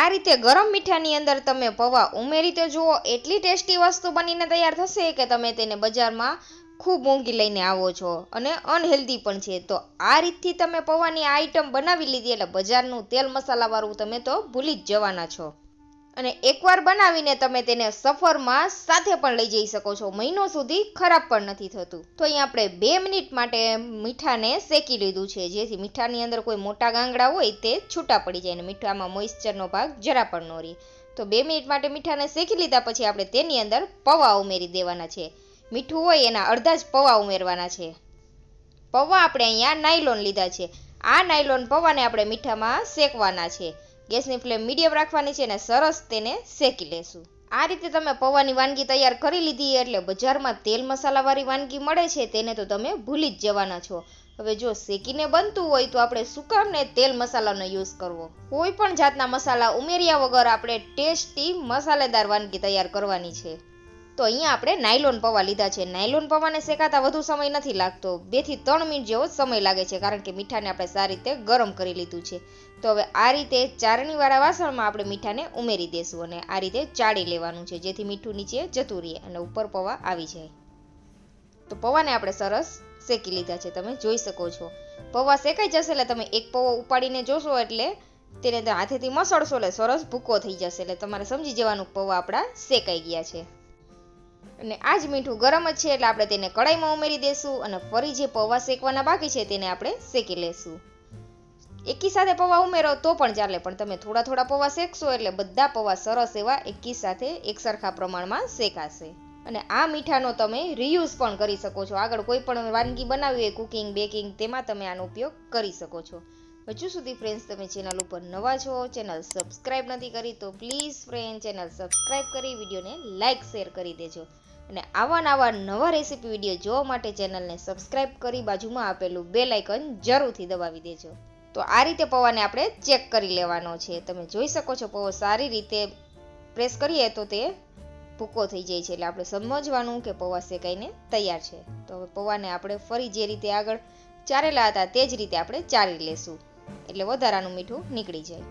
આ રીતે ગરમ મીઠાની અંદર તમે પૌવા ઉમેરી તો જુઓ, એટલી ટેસ્ટી વસ્તુ બનીને તૈયાર થશે કે તમે તેને બજારમાં ખૂબ મોંઘી લઈને આવો છો અને અનહેલ્ધી પણ છે. તો આ રીતથી તમે પૌવાની આઈટમ બનાવી લીધી એટલે બજારનું તેલ મસાલાવાળું તમે તો ભૂલી જ જવાના છો. અને એકવાર બનાવીને તમે તેને સફરમાં સાથે પણ લઈ જઈ શકો છો. મહિનો સુધી ખરાબ પણ નથી થતું. તો અહીં આપણે બે મિનિટ માટે મીઠાને શેકી લીધું છે. જેથી મીઠાની અંદર કોઈ મોટા ગાંગડા હોય તે છૂટા પડી જાય અને મીઠામાં મોઇશ્ચરનો ભાગ જરા પણ ન રહે. તો બે મિનિટ માટે મીઠાને શેકી લીધા પછી આપણે તેની અંદર પૌવા ઉમેરી દેવાના છે. મીઠું હોય એના અડધા જ પૌવા ઉમેરવાના છે. પૌવા આપણે અહીંયા નાયલોન લીધા છે. આ નાયલોન પૌવાને આપણે મીઠામાં શેકવાના છે. ગેસની ફ્લેમ મીડિયમ રાખવાની છે અને સરસ તેને શેકી લેશું. આ રીતે તમે પૌવાની વાનગી તૈયાર કરી લીધી એટલે બજારમાં તેલ મસાલાવાળી વાનગી મળે છે તેને તો તમે ભૂલી જ જવાના છો. હવે જો શેકીને બનતું હોય તો આપણે સુકામને તેલ મસાલાનો યુઝ કરવો. કોઈ પણ જાતના મસાલા ઉમેર્યા વગર આપણે ટેસ્ટી મસાલેદાર વાનગી તૈયાર કરવાની છે. તો અહીંયા આપણે નાયલોન પૌવા લીધા છે. નાયલોન પૌવાને શેકાતા વધુ સમય નથી લાગતો. બેથી ત્રણ મિનિટ જેવો સમય લાગે છે કારણ કે મીઠાને આપણે સારી રીતે ગરમ કરી લીધું છે. તો હવે આ રીતે ચારણીવાળા વાસણમાં આપણે મીઠાને ઉમેરી દેશું અને આ રીતે ચાળી લેવાનું છે. જેથી મીઠું નીચે જતું રહે અને ઉપર પૌવા આવી જાય. તો પૌવાને આપણે સરસ શેકી લીધા છે. તમે જોઈ શકો છો. પૌવા શેકાઈ જશે એટલે તમે એક પૌવા ઉપાડીને જોશો એટલે તેને હાથેથી મસળશો એટલે સરસ ભૂકો થઈ જશે. એટલે તમારે સમજી જવાનું પૌવા આપણા શેકાઈ ગયા છે. અને આ જ મીઠું ગરમ જ છે એટલે આપણે તેને કડાઈમાં ઉમેરી દેશું અને ફરી જે પૌવા શેકવાના બાકી છે તેને આપણે શેકી લેશું. એકી સાથે પૌવા ઉમેરો તો પણ ચાલે, પણ તમે થોડા થોડા પૌવા શેકશો એટલે બધા પૌવા સરસ એવા એકી સાથે એક સરખા પ્રમાણમાં શેકાશે. અને આ મીઠાનો તમે રિયુઝ પણ કરી શકો છો. આગળ કોઈ પણ વાનગી બનાવી હોય કુકિંગ બેકિંગ તેમાં તમે આનો ઉપયોગ કરી શકો છો. હજુ સુધી ફ્રેન્ડ્સ તમે ચેનલ ઉપર નવા છો ચેનલ સબસ્ક્રાઇબ નથી કરી, તો પ્લીઝ ફ્રેન્ડ ચેનલ સબસ્ક્રાઇબ કરી, વિડીયોને લાઇક શેર કરી દેજો. અને આવા નવા નવા રેસીપી વીડિયો જોવા માટે ચેનલને સબસ્ક્રાઇબ કરી બાજુમાં આપેલું બે લાઇકન જરૂરથી દબાવી દેજો. તો આ રીતે પૌવાને આપણે ચેક કરી લેવાનો છે. તમે જોઈ શકો છો પૌવો સારી રીતે પ્રેસ કરીએ તો તે ભૂકો થઈ જાય છે. એટલે આપણે સમજવાનું કે પૌવા શેકાઈને તૈયાર છે. તો હવે પૌવાને આપણે ફરી જે રીતે આગળ ચારેલા હતા તે જ રીતે આપણે ચારી લેશું. એટલે વધારાનું મીઠું નીકળી જાય.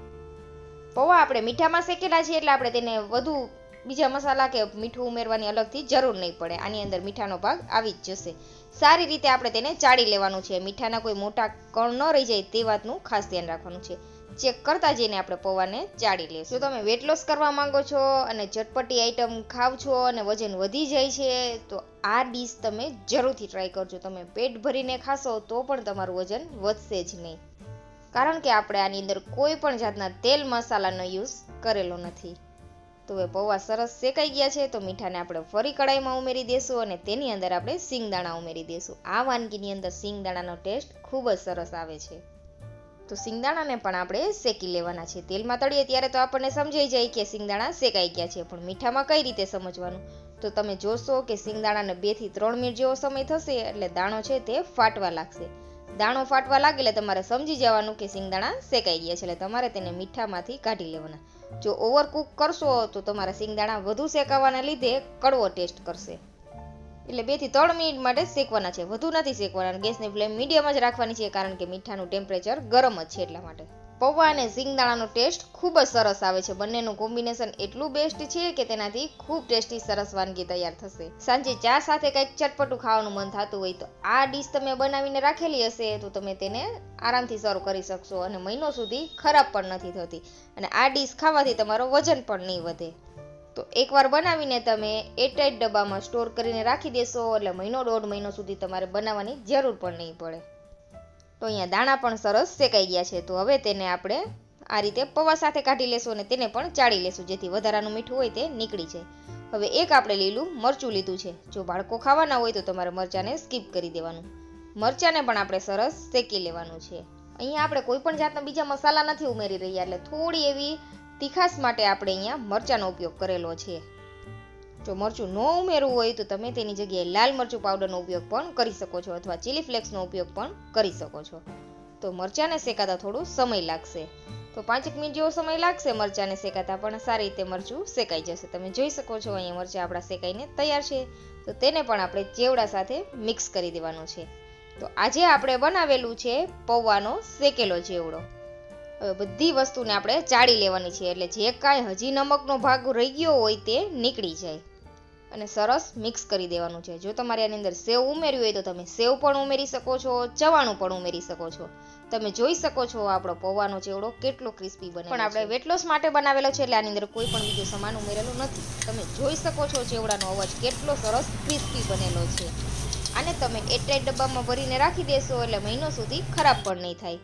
પૌવા આપણે મીઠામાં શેકેલા છે એટલે આપણે તેને વધુ બીજા મસાલા કે મીઠું ઉમેરવાની અલગથી જરૂર નહીં પડે. આની અંદર મીઠાનો ભાગ આવી જ જશે. સારી રીતે આપણે તેને ચાળી લેવાનું છે. મીઠાના કોઈ મોટા કણ ન રહી જાય તે વાતનું ખાસ ધ્યાન રાખવાનું છે. ચેક કરતા જઈને આપણે પૌવાને ચાળી લઈશું. જો તમે વેટ લોસ કરવા માંગો છો અને ચટપટી આઈટમ ખાવ છો અને વજન વધી જાય છે, તો આ ડીશ તમે જરૂરથી ટ્રાય કરજો. તમે પેટ ભરીને ખાશો તો પણ તમારું વજન વધશે જ નહીં. કારણ કે આપણે આની અંદર કોઈ પણ જાતના તેલ મસાલાનો યુઝ કરેલો નથી. તો હવે પૌવા સરસ શેકાઈ ગયા છે, તો મીઠાને આપણે ફરી કડાઈમાં ઉમેરી દેશું અને તેની અંદર આપણે સિંગદાણા ઉમેરી દેશું. આ વાનગીની અંદર સિંગદાણાનો ટેસ્ટ ખૂબ જ સરસ આવે છે. તો સિંગદાણાને પણ આપણે શેકી લેવાના છે. તેલમાં તળીએ ત્યારે તો આપણને સમજાઈ જાય કે સિંગદાણા શેકાઈ ગયા છે, પણ મીઠામાં કઈ રીતે સમજવાનું? તો તમે જોશો કે સિંગદાણાને બેથી ત્રણ મિનિટ જેવો સમય થશે, એટલે દાણો છે તે ફાટવા લાગશે. દાણો ફાટવા લાગે એટલે તમારે સમજી જવાનું કે સિંગદાણા શેકાઈ ગયા છે, એટલે તમારે તેને મીઠામાંથી કાઢી લેવાના. જો ઓવરકુક કરશો તો તમારા સિંગદાણા વધુ શેકાવાના લીધે કડવો ટેસ્ટ કરશે. એટલે બેથી ત્રણ મિનિટ માટે શેકવાના છે. વધુ નથી શેકવાના ગેસની ફ્લેમ મીડિયમ જ રાખવાની છે કારણ કે મીઠાનું ટેમ્પરેચર ગરમ જ છે એટલા માટે. પૌવા અને સિંગદાણાનો ટેસ્ટ ખૂબ જ સરસ આવે છે. બંનેનું કોમ્બિનેશન એટલું બેસ્ટ છે કે તેનાથી ખૂબ ટેસ્ટી, સરસ વાનગી તૈયાર થશે. સાંજે ચા સાથે કંઈક ચટપટું ખાવાનું મન થતું હોય તો આ ડીશ તમે બનાવીને રાખેલી હશે તો તમે તેને આરામથી સર્વ કરી શકશો અને મહિનો સુધી ખરાબ પણ નથી થતી. અને આ ડીશ ખાવાથી તમારો વજન પણ નહીં વધે. તો એકવાર બનાવીને તમે એરટાઇટ ડબ્બામાં સ્ટોર કરીને રાખી દેશો એટલે મહિનો દોઢ મહિનો સુધી તમારે બનાવવાની જરૂર પણ નહીં પડે. તો અહીંયા દાણા પણ સરસ શેકાઈ ગયા છે. તો હવે તેને આપણે આ રીતે પૌવા સાથે કાઢી લેશું અને તેને પણ ચાળી લેશું. જેથી વધારાનું મીઠું હોય તે નીકળી જાય. હવે એક આપણે લીલું મરચું લીધું છે. જો બાળકો ખાવાના હોય તો તમારે મરચાંને સ્કીપ કરી દેવાનું. મરચાંને પણ આપણે સરસ શેકી લેવાનું છે. અહીંયા આપણે કોઈ પણ જાતના બીજા મસાલા નથી ઉમેરી રહ્યા. એટલે થોડી એવી તીખાસ માટે આપણે અહીંયા મરચાંનો ઉપયોગ કરેલો છે. જો મરચું ન ઉમેરવું હોય તો તમે તેની જગ્યાએ લાલ મરચું પાવડરનો ઉપયોગ પણ કરી શકો છો અથવા ચીલી ફ્લેક્સનો ઉપયોગ પણ કરી શકો છો. તો મરચાંને શેકાતા થોડો સમય લાગશે. તો પાંચેક મિનિટ જેવો સમય લાગશે મરચાંને શેકાતા, પણ સારી રીતે મરચું શેકાઈ જશે. તમે જોઈ શકો છો અહીંયા મરચાં આપણા શેકાઈને તૈયાર છે. તો તેને પણ આપણે ચેવડા સાથે મિક્સ કરી દેવાનું છે. તો આજે આપણે બનાવેલું છે પૌવાનો શેકેલો ચેવડો. હવે બધી વસ્તુને આપણે ચાળી લેવાની છે. એટલે જે કાંઈ હજી નમકનો ભાગ રહી ગયો હોય તે નીકળી જાય. અને સરસ મિક્સ કરી દેવાનું છે. જો તમારે આની અંદર સેવ ઉમેર્યું હોય તો તમે સેવ પણ ઉમેરી શકો છો ચવાણું પણ ઉમેરી શકો છો. તમે જોઈ શકો છો આપણો પૌવાનો ચેવડો કેટલો ક્રિસ્પી બને પણ આપણે વેટ લોસ માટે બનાવેલો છે એટલે આની અંદર કોઈ પણ બીજો સામાન ઉમેરેલો નથી. તમે જોઈ શકો છો ચેવડાનો અવાજ કેટલો સરસ ક્રિસ્પી બનેલો છે. આને તમે એરટાઈટ ડબ્બામાં ભરીને રાખી દેશો એટલે મહિનો સુધી ખરાબ પણ નહીં થાય.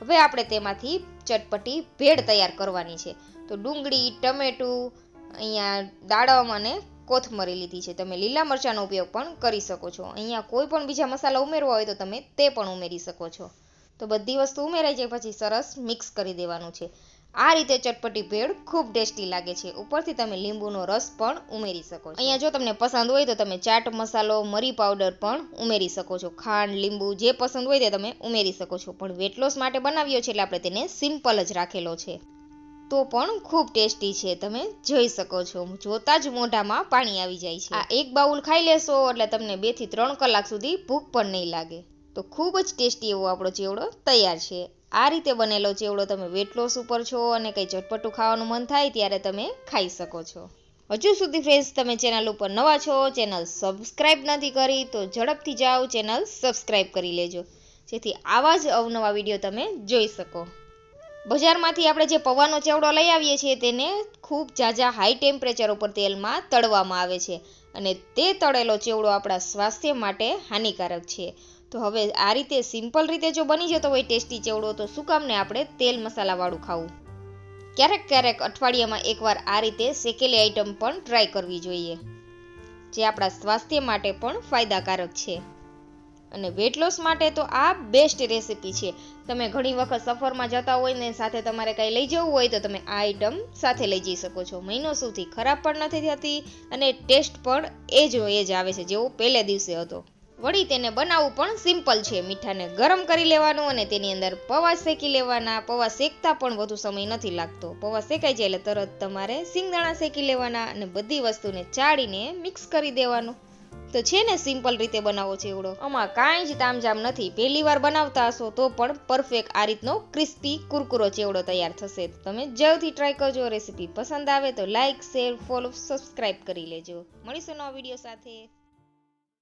હવે આપણે તેમાંથી ચટપટી ભેળ તૈયાર કરવાની છે. તો ડુંગળી, ટમેટું, અહીંયા દાડમ અને કોથમરી લીધી છે. તમે લીલા મરચાંનો ઉપયોગ પણ કરી શકો છો. અહીંયા કોઈ પણ બીજા મસાલા ઉમેરવા હોય તો તમે તે પણ ઉમેરી શકો છો. તો બધી વસ્તુ ઉમેરાઈ જાય, પછી સરસ મિક્સ કરી દેવાનું છે. આ રીતે ચટપટી ભેળ ખૂબ ટેસ્ટી લાગે છે. ઉપરથી તમે લીંબુનો રસ પણ ઉમેરી શકો છો. અહીંયા જો તમને પસંદ હોય તો તમે ચાટ મસાલો, મરી પાવડર પણ ઉમેરી શકો છો. ખાંડ, લીંબુ જે પસંદ હોય તે તમે ઉમેરી શકો છો. પણ વેટ લોસ માટે બનાવ્યો છે એટલે આપણે તેને સિમ્પલ જ રાખેલો છે. તો પણ ખૂબ ટેસ્ટી છે. તમે જોઈ શકો છો. જોતા જ મોઢામાં પાણી આવી જાય છે. આ એક બાઉલ ખાઈ લેશો એટલે તમને બેથી ત્રણ કલાક સુધી ભૂખ પણ નહીં લાગે. તો ખૂબ જ ટેસ્ટી એવો આપણો ચેવડો તૈયાર છે. આ રીતે બનેલો ચેવડો તમે વેટ લોસ ઉપર છો અને કંઈ ચટપટું ખાવાનું મન થાય ત્યારે તમે ખાઈ શકો છો. હજુ સુધી ફ્રેન્ડ્સ તમે ચેનલ ઉપર નવા છો ચેનલ સબસ્ક્રાઈબ નથી કરી તો ઝડપથી જાઓ ચેનલ સબસ્ક્રાઈબ કરી લેજો. જેથી આવા જ અવનવા વીડિયો તમે જોઈ શકો. બજારમાંથી આપણે જે પૌવાનો ચેવડો લઈ આવીએ છીએ તેને ખૂબ ઝાઝા હાઈ ટેમ્પરેચર ઉપર તેલમાં તળવામાં આવે છે. અને તે તળેલો ચેવડો આપણા સ્વાસ્થ્ય માટે હાનિકારક છે. તો હવે આ રીતે સિમ્પલ રીતે જો બની જતો હોય ટેસ્ટી ચેવડો, તો શું કામને આપણે તેલ મસાલાવાળું ખાવું? ક્યારેક ક્યારેક અઠવાડિયામાં એકવાર આ રીતે શેકેલી આઈટમ પણ ટ્રાય કરવી જોઈએ, જે આપણા સ્વાસ્થ્ય માટે પણ ફાયદાકારક છે. અને વેટ લોસ માટે તો આ બેસ્ટ રેસીપી છે. તમે ઘણી વખત સફરમાં જતા હોય ને સાથે તમારે કાંઈ લઈ જવું હોય તો તમે આ આઈટમ સાથે લઈ જઈ શકો છો. મહિનો સુધી ખરાબ પણ નથી થતી અને ટેસ્ટ પણ એ જ એ જ આવે છે, જેવો પહેલે દિવસે હતો. વળી તેને બનાવવું પણ સિમ્પલ છે. મીઠાને ગરમ કરી લેવાનું અને તેની અંદર પૌવા શેકી લેવાના. પૌવા શેકતા પણ વધુ સમય નથી લાગતો. પૌવા શેકાઈ જાય એટલે તરત તમારે સિંગદાણા શેકી લેવાના અને બધી વસ્તુને ચાળીને મિક્સ કરી દેવાનું. તો છે ને સિમ્પલ રીતે બનાવો છે એવડો. આમાં કાંઈ જ તામજામ નથી. પહેલી વાર બનાવતા હશો તો પણ પરફેક્ટ આ રીતનો ક્રિસ્પી કુરકુરો ચેવડો તૈયાર થશે. તમે જલ્દી ટ્રાય કરજો. રેસીપી પસંદ આવે તો લાઇક શેર, ફોલો, સબસ્ક્રાઇબ કરી લેજો. મળીશું નવા વીડિયો સાથે.